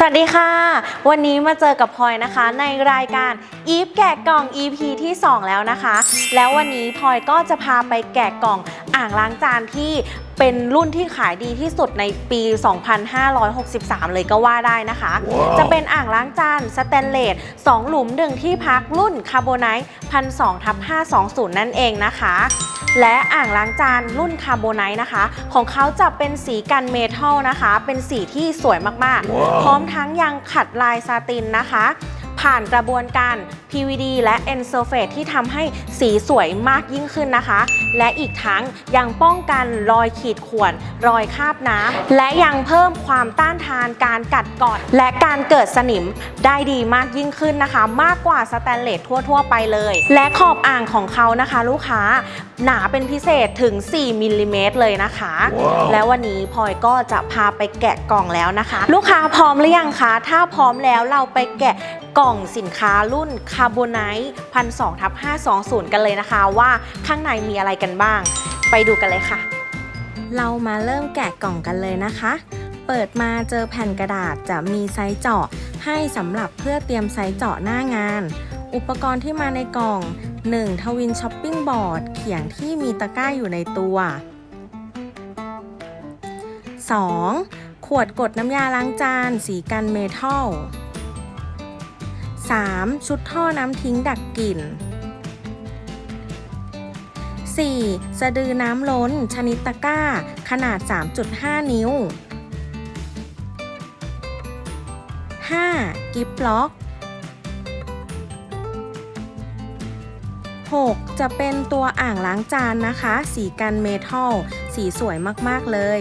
สวัสดีค่ะ วันนี้มาเจอกับพลอยนะคะ ในรายการอีฟแกะกล่อง EP ที่ 2 แล้วนะคะ แล้ววันนี้พลอยก็จะพาไปแกะกล่องอ่างล้างจานที่ เป็นรุ่นที่ขายดีที่สุดในปี 2563 เลยก็ว่าได้นะคะจะเป็นอ่างล้างจานสแตนเลส2หลุมหนึ่งที่พักรุ่นคาร์โบไนท์1,200ทับ520นั่นเองนะคะ และอ่างล้างจานรุ่นคาร์โบไนท์นะคะ ของเขาจะเป็นสีกันเมทัลนะคะ เป็นสีที่สวยมากๆพร้อมทั้งยังขัดลายซาตินนะคะ ผ่านกระบวนการ PVD และ e n s u r f a c e ที่ทำให้สีสวยมากยิ่งขึ้นนะคะ และอีกทั้งยังป้องกันรอยขีดข่วน รอยคราบน้ำและยังเพิ่มความต้านทานการกัดกร่อน และการเกิดสนิมได้ดีมากยิ่งขึ้นนะคะ มากกว่าสแตนเลสทั่ว ๆ ไปเลย และขอบอ่างของเขานะคะ ลูกค้า หนาเป็นพิเศษถึง 4มิลลิเมตรเลยนะคะแล้ววันนี้พลอยก็จะพาไปแกะกล่องแล้วนะคะ ลูกค้าพร้อมหรือยังคะ ถ้าพร้อมแล้วเราไปแกะกล่องสินค้ารุ่นคาร์โบไนท์พันสองทับ520กันเลยนะคะ ว่าข้างในมีอะไรกันบ้าง ไปดูกันเลยค่ะ เรามาเริ่มแกะกล่องกันเลยนะคะ เปิดมาเจอแผ่นกระดาษจะมีไซส์เจาะให้สำหรับเพื่อเตรียมไซส์เจาะหน้างาน อุปกรณ์ที่มาในกล่อง 1. ทวินช้อปปิ้งบอร์ดเขียงที่มีตะกร้าอยู่ในตัว 2. ขวดกดน้ำยาล้างจานสีกันเมทัล 3. ชุดท่อน้ำทิ้งดักกลิ่น 4. สะดือน้ำล้น ชนิดตะกร้า ขนาด 3.5 นิ้ว 5. กิฟต์ล็อก 6. จะเป็นตัวอ่างล้างจานนะคะ สีกันเมทัล สีสวยมากๆเลย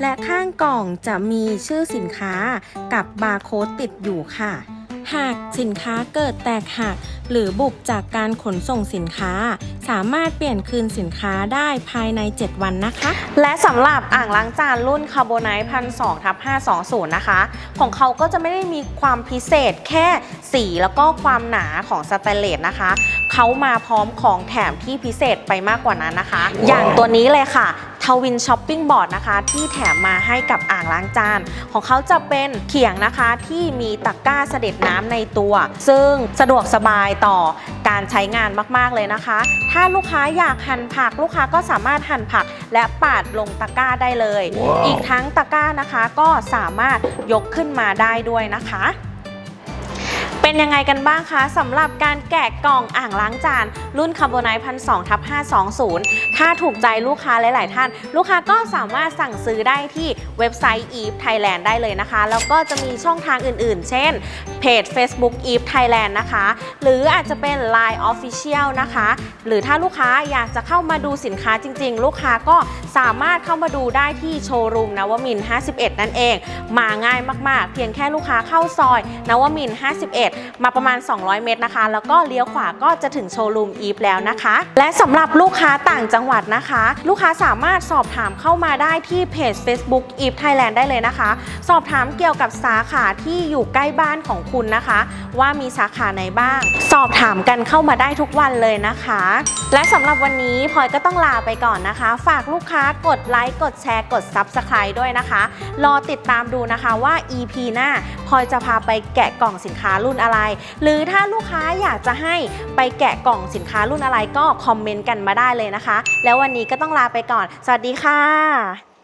และข้างกล่องจะมีชื่อสินค้ากับบาร์โค้ดติดอยู่ค่ะ หากสินค้าเกิดแตกหัก หรือบุบจากการขนส่งสินค้า สามารถเปลี่ยนคืนสินค้าได้ภายใน 7 วันนะคะ และสำหรับอ่างล้างจานรุ่นคาร์โบไนท์พันสองทับ520นะคะ ของเขาก็จะไม่ได้มีความพิเศษแค่สีแล้วก็ความหนาของสแตนเลสนะคะ เขามาพร้อมของแถมที่พิเศษไปมากกว่านั้นนะคะ อย่างตัวนี้เลยค่ะ ทวินช้อปปิ้งบอร์ดนะคะ ที่แถมมาให้กับอ่างล้างจาน ของเขาจะเป็นเขียงนะคะที่มีตะกร้าเสด็จน้ำในตัว ซึ่งสะดวกสบายต่อการใช้งานมากๆเลยนะคะ ถ้าลูกค้าอยากหั่นผักลูกค้าก็สามารถหั่นผักและปาดลงตะกร้าได้เลยอีกทั้งตะกร้านะคะก็สามารถยกขึ้นมาได้ด้วยนะคะ เป็นยังไงกันบ้างคะสำหรับการแกะกล่องอ่างล้างจาน รุ่นคาร์โบไนท์พันสองทับ520ถ้าถูกใจลูกค้าหลาย ๆ ท่าน ลูกค้าก็สามารถสั่งซื้อได้ที่เว็บไซต์ Eve Thailand ได้เลยนะคะ แล้วก็จะมีช่องทางอื่น ๆ เช่น เพจ Facebook Eve Thailand นะคะ หรืออาจจะเป็น Line Official นะคะ หรือถ้าลูกค้าอยากจะเข้ามาดูสินค้าจริง ๆ ลูกค้าก็สามารถเข้ามาดูได้ที่โชว์รูมนวมิน 51 นั่นเอง มาง่ายมาก ๆ เพียงแค่ลูกค้าเข้าซอยนวมิน 51มาประมาณ 200 เมตรนะคะ แล้วก็เลี้ยวขวาก็จะถึงโชว์รูมอีฟแล้วนะคะ และสำหรับลูกค้าต่างจังหวัดนะคะ ลูกค้าสามารถสอบถามเข้ามาได้ที่เพจ Facebook Eve Thailand ได้เลยนะคะ สอบถามเกี่ยวกับสาขาที่อยู่ใกล้บ้านของคุณนะคะ ว่ามีสาขาไหนบ้าง สอบถามกันเข้ามาได้ทุกวันเลยนะคะ และสำหรับวันนี้พลอยก็ต้องลาไปก่อนนะคะ ฝากลูกค้ากดไลค์กดแชร์กด Subscribe ด้วยนะคะ รอติดตามดูนะคะว่า EP หน้าพลอยจะพาไปแกะกล่องสินค้ารุ่นอะไร หรือถ้าลูกค้าอยากจะให้ไปแกะกล่องสินค้ารุ่นอะไรก็คอมเมนต์กันมาได้เลยนะคะ แล้ววันนี้ก็ต้องลาไปก่อน สวัสดีค่ะ